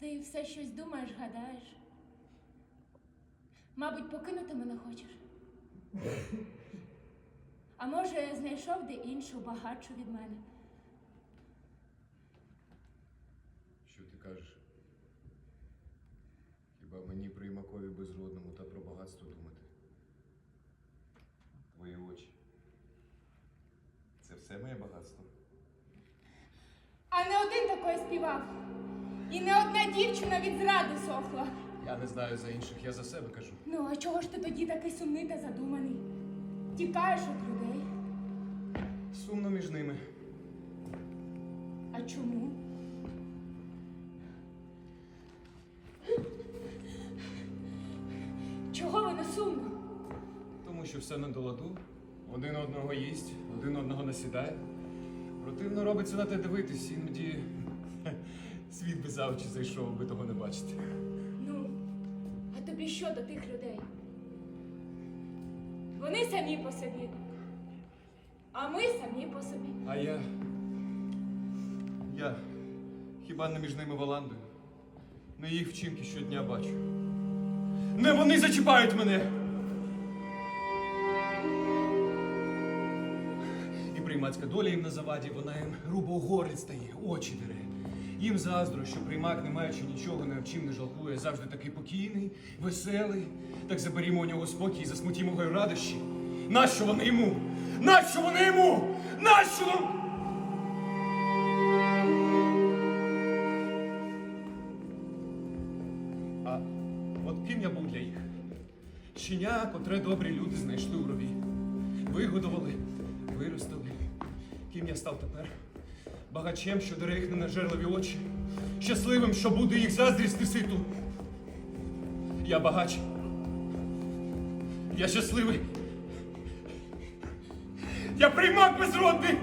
Ти все щось думаєш, гадаєш? Мабуть, покинути мене хочеш? А може, знайшов де іншу багатшу від мене? Що ти кажеш? Хіба мені приймакові безродному та про багатство думати? Твої очі. Це все моє багатство. А не один такий співав. І не одна дівчина від зради сохла. Я не знаю за інших, я за себе кажу. Ну, а чого ж ти тоді такий сумний та задуманий? Тікаєш від людей. Сумно між ними. А чому? Чого воно сумно? Тому що все на доладу. Один одного їсть, один одного насідає. Противно робиться на те дивитись, іноді світ би за очі зайшов, аби того не бачити. Ну, а тобі що до тих людей? Вони самі по собі. А ми самі по собі. А я. Я хіба не між ними валандою? Не їх вчинки щодня бачу. Не вони зачіпають мене! І приймацька доля їм на заваді, вона їм грубо горліт стає, очі дере. Їм заздро, що приймак, не маючи нічого, ні в чим не жалкує, завжди такий покійний, веселий. Так заберімо у нього спокій і засмутімо його радощі. Нащо вони йому? Нащо вони йому? Нащо? А от ким я був для їх? Щеня, котре добрі люди знайшли у рові. Вигодували, виростили. Ким я став тепер? Багачем, що даре їх ненажерливі очі. Щасливим, що буде їх заздрісти ситу. Я багач. Я щасливий. Я приймак безродний.